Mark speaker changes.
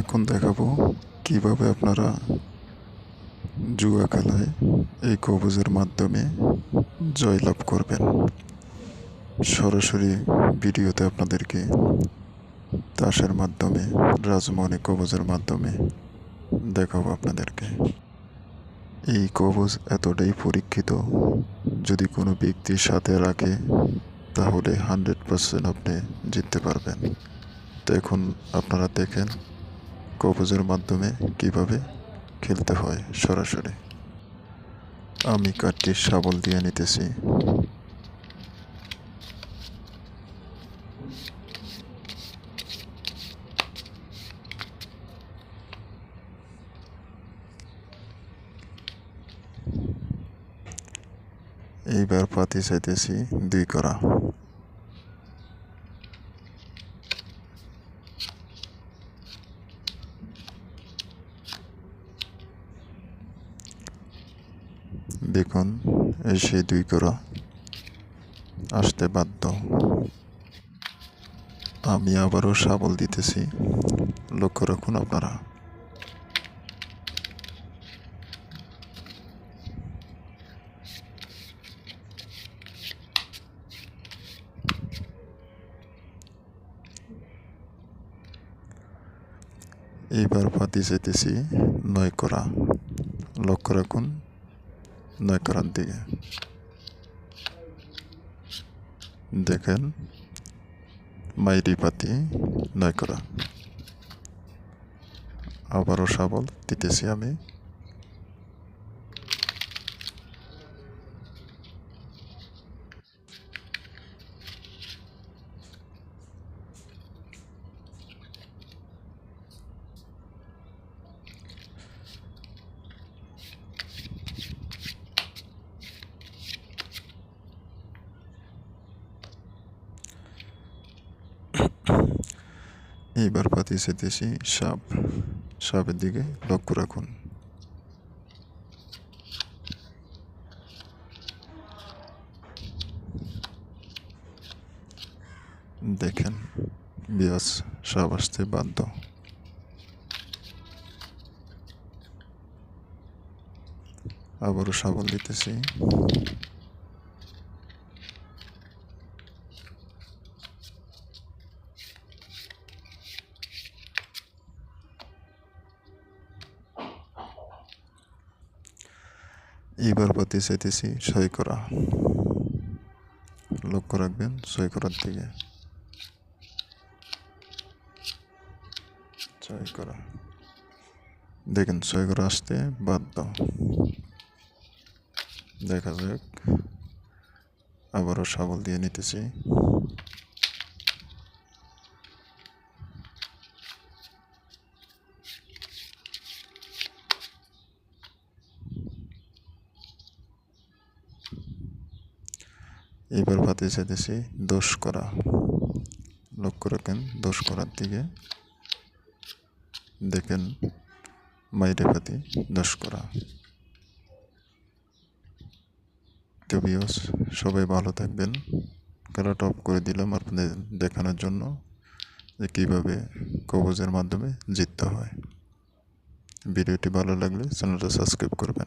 Speaker 1: এখন দেখাবো কীভাবে আপনারা জুয়া খেলায় এই কবজের মাধ্যমে জয়লাভ করবেন। সরাসরি ভিডিওতে আপনাদেরকে তাসের মাধ্যমে রাজমণি কবজের মাধ্যমে দেখাবো আপনাদেরকে। এই কবজ এতটাই পরীক্ষিত, যদি কোনো ব্যক্তির সাথে রাখে, তাহলে হান্ড্রেড পার্সেন্ট আপনি জিততে পারবেন। তো এখন আপনারা দেখেন কবজের মাধ্যমে কীভাবে খেলতে হয় সরাসরি? আমি কাঠটি শাবল দিয়ে নিতেছি। এইবার পাতি চাইতেছি দুই করা। দেখুন এই সেই দুই করা আসতে বাধ্য। আমি আবারও সাবল দিতেছি। লক্ষ্য রাখুন আপনারা। এইবার পাতি যেতেছি নয় করা। লক্ষ্য রাখুন। করার দিকে। দেখেন মাইরি পাতি নয় করা। আবারও সাবল দিতেছি আমি। এইবার পাতি চেতেছি সাপ, সাপের দিকে লক্ষ্য রাখুন। দেখেন, বিয়াস সাপ আসতে বাধ্য। আবারও সাবল দিতেছি। এইবার পাতি চাইতেছি সই করা। লক্ষ্য রাখবেন, সই করার দিকে। সই করা। দেখেন, সই করা আসতে বাধ্য। দেখা যাক। আবারও সাবল দিয়ে নিতেছি। এবার পাতে চাইতেছি দোষ করা। লক্ষ্য রাখেন, দোষ করার দিকে দেখেন, মাইরে পাতি দোষ করা। তো সবাই ভালো থাকবেন। খেলাটা টপ করে দিলাম আপনাদের দেখানোর জন্য যে কীভাবে কবজের মাধ্যমে জিততে হয়। ভিডিওটি ভালো লাগলে চ্যানেলটা সাবস্ক্রাইব করবেন।